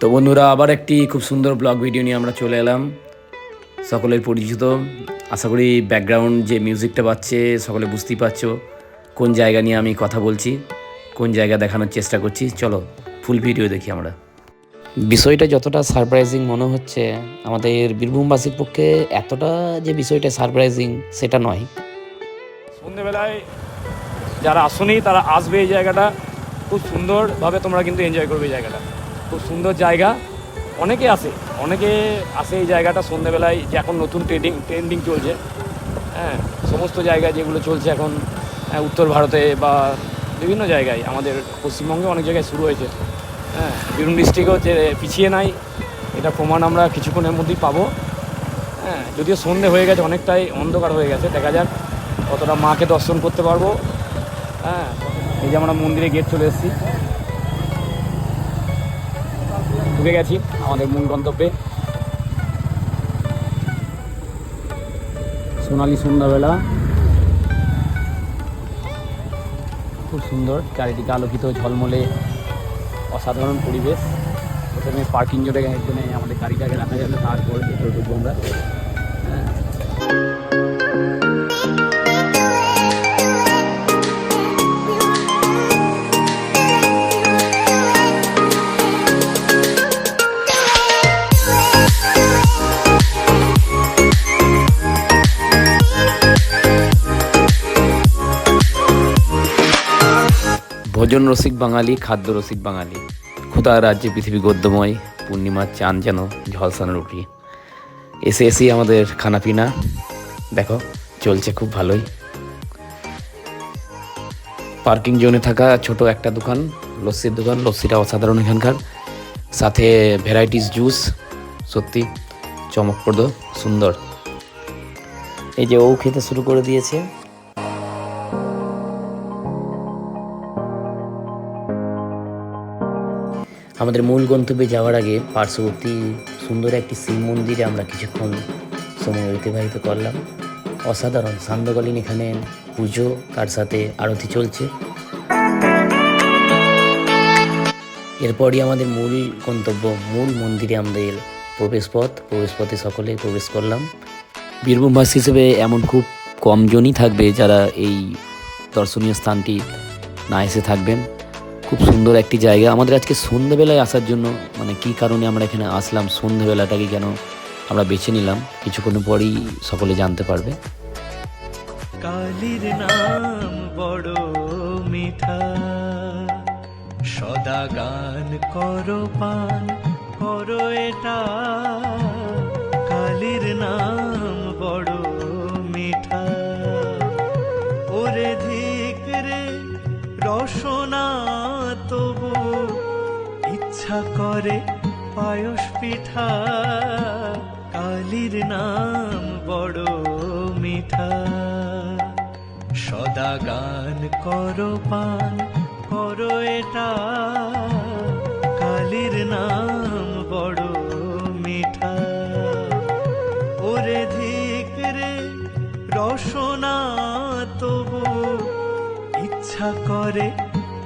তো বন্ধুরা, আবার একটি খুব সুন্দর ব্লগ ভিডিও নিয়ে আমরা চলে এলাম। সকলের পরিচিত। আশা করি ব্যাকগ্রাউন্ড যে মিউজিকটা পাচ্ছে, সকলে বুঝতেই পারছ কোন জায়গা নিয়ে আমি কথা বলছি, কোন জায়গা দেখানোর চেষ্টা করছি। চলো ফুল ভিডিও দেখি আমরা। বিষয়টা যতটা সারপ্রাইজিং মনে হচ্ছে, আমাদের বীরভূমবাসীর পক্ষে এতটা যে বিষয়টা সারপ্রাইজিং সেটা নয়। সন্ধেবেলায় যারা আসেনি, তারা আসবে এই জায়গাটা। খুব সুন্দরভাবে তোমরা কিন্তু এনজয় করবে এই জায়গাটা। খুব সুন্দর জায়গা। অনেকে আসে অনেকে আসে এই জায়গাটা সন্ধ্যেবেলায় যে এখন নতুন ট্রেডিং ট্রেন্ডিং চলছে। হ্যাঁ সমস্ত জায়গায় যেগুলো চলছে এখন হ্যাঁ, উত্তর ভারতে বা বিভিন্ন জায়গায় আমাদের পশ্চিমবঙ্গে অনেক জায়গায় শুরু হয়েছে। হ্যাঁ বীরভূম ডিস্ট্রিক্টও যে পিছিয়ে নাই। এটা প্রমাণ আমরা কিছুক্ষণের মধ্যেই পাবো। হ্যাঁ যদিও সন্ধে হয়ে গেছে অনেকটাই অন্ধকার হয়ে গেছে দেখা যাক কতটা মাকে দর্শন করতে পারব। হ্যাঁ এই যে আমরা মন্দিরে গেট চলে এসেছি। ঢুকে গেছি, আমাদের মূল গন্তব্যে। সোনালি সন্ধ্যাবেলা। খুব সুন্দর, চারিদিকে আলোকিত, ঝলমলে, অসাধারণ পরিবেশ। প্রথমে পার্কিং জোটে এখানে আমাদের গাড়িটাকে রাখা যাবে তারপরে ঢুকবো আমরা। ভোজন রসিক বাঙালি, খাদ্য রসিক বাঙালি। ক্ষুদা রাজ্যে পৃথিবী গদ্যময় পূর্ণিমার চান যেন ঝলসানো রুটি। এসে এসেই আমাদের খানাপিনা। দেখো, চলছে খুব ভালোই। পার্কিং জোনে থাকা ছোট একটা দোকান, লস্যির দোকান, লস্যিটা অসাধারণ এখানকার। সাথে ভ্যারাইটিস জুস, সত্যি চমকপ্রদ, সুন্দর। এই যে ও খেতে শুরু করে দিয়েছে। আমাদের মূল গন্তব্যে যাওয়ার আগে পার্শ্ববর্তী সুন্দর একটি শিব মন্দিরে আমরা কিছুক্ষণ সময় অতিবাহিত করলাম। অসাধারণ সান্ধ্যকালীন এখানে পুজো, তার সাথে আরতি চলছে। এরপরই আমাদের মূল গন্তব্য, মূল মন্দিরে আমাদের প্রবেশপথ। প্রবেশপথে সকলে প্রবেশ করলাম। বীরভূমবাসী হিসেবে এমন খুব কমজনই থাকবে যারা এই দর্শনীয় স্থানটি না এসে থাকবেন। খুব সুন্দর একটি জায়গা। আমাদের আজকে সন্ধ্যেবেলায় আসার জন্য মানে কি কারণে আমরা এখানে আসলাম সন্ধ্যেবেলাটাকে কেন আমরা বেছে নিলাম, কিছুক্ষণ পরেই সকলে জানতে পারবে। কালির নাম বড় মিঠা, সদা গান করো পান করো এটা। কালির নাম ইচ্ছা করে, পায়স পিঠা, কালির নাম বড় মিঠা। সদা গান করো পান, করো এটা, কালির নাম বড় মিঠা। ওরে ধিক রে, রসনা তবু, ইচ্ছা করে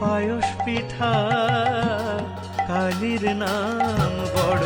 পায়স পিঠা কালির নাম বড়।